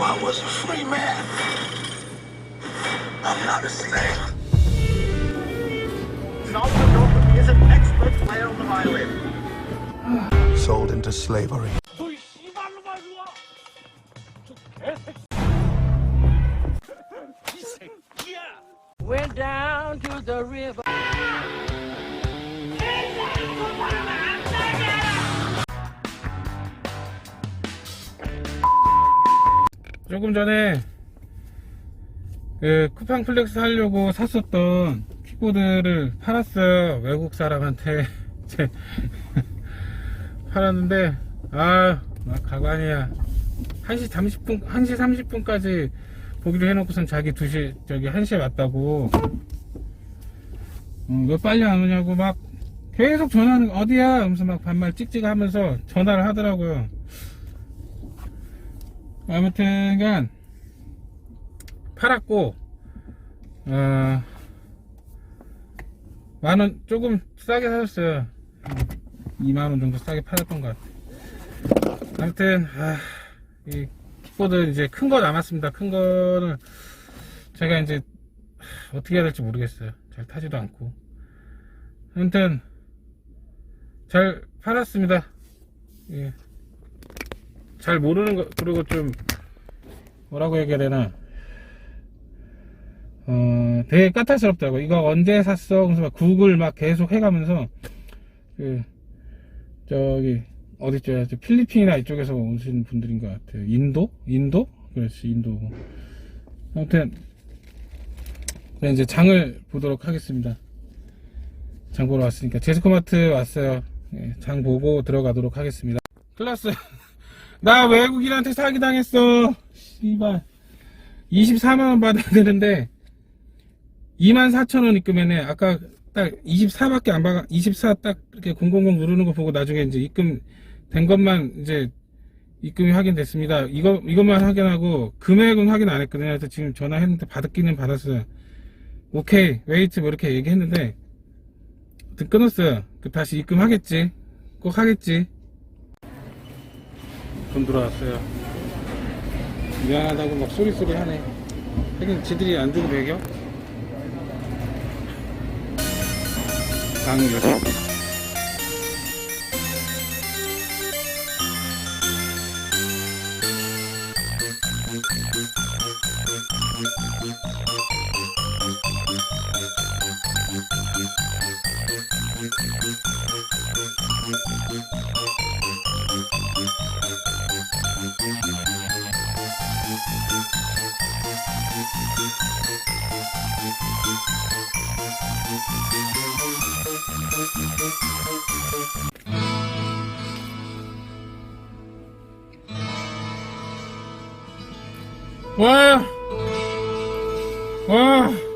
I was a free man. I'm not a slave. Naldo Norton is an expert player on the violin. Sold into slavery. Went down to the river. 조금 전에 그 쿠팡 플렉스 하려고 샀었던 킥보드를 팔았어요. 외국 사람한테. 제 팔았는데 아막 가관이야. 1시 30분 1시 30분까지 보기로 해놓고선 자기 2시 저기 1시에 왔다고. 음, 왜 빨리 안 오냐고 막 계속 전화는 어디야? 하면서 막 반말 찍찍 하면서 전화를 하더라고요 아무튼 간 팔았고 어 만원 조금 싸게 사줬어요. 2만원 정도 싸게 팔았던 것 같아요. 아무튼 아, 이 킥보드 이제 큰 거 남았습니다. 큰 거를 제가 이제 어떻게 해야 될지 모르겠어요. 잘 타지도 않고. 아무튼 잘 팔았습니다. 예. 잘 모르는 거 그리고 좀 뭐라고 얘기해야 되나. 어 되게 까탈스럽다고. 이거 언제 샀어? 그래서 막 구글 막 계속 해가면서 그 저기 어디죠? 저 필리핀이나 이쪽에서 오신 분들인 것 같아요. 인도? 인도? 그렇지 인도. 아무튼 이제 장을 보도록 하겠습니다. 장 보러 왔으니까. 제스코마트 왔어요. 예, 장 보고 들어가도록 하겠습니다. 클라스 나 외국인한테 사기당했어. 씨발. 24만원 받아야 되는데, 24,000원 입금했네. 아까 딱 24밖에 안 받아, 24 딱 이렇게 000 누르는 거 보고 나중에 이제 입금 된 것만 이제 입금이 확인됐습니다. 이거, 이것만 확인하고, 금액은 확인 안 했거든요. 그래서 지금 전화했는데 받았기는 받았어요. 오케이, 웨이트 뭐 이렇게 얘기했는데, 끊었어요. 그 다시 입금하겠지. 꼭 하겠지. 돈 들어왔어요. 미안하다고 막 소리소리 하네. 하긴 지들이 안 주고 배겨? 강 여섯. Wow. Wow.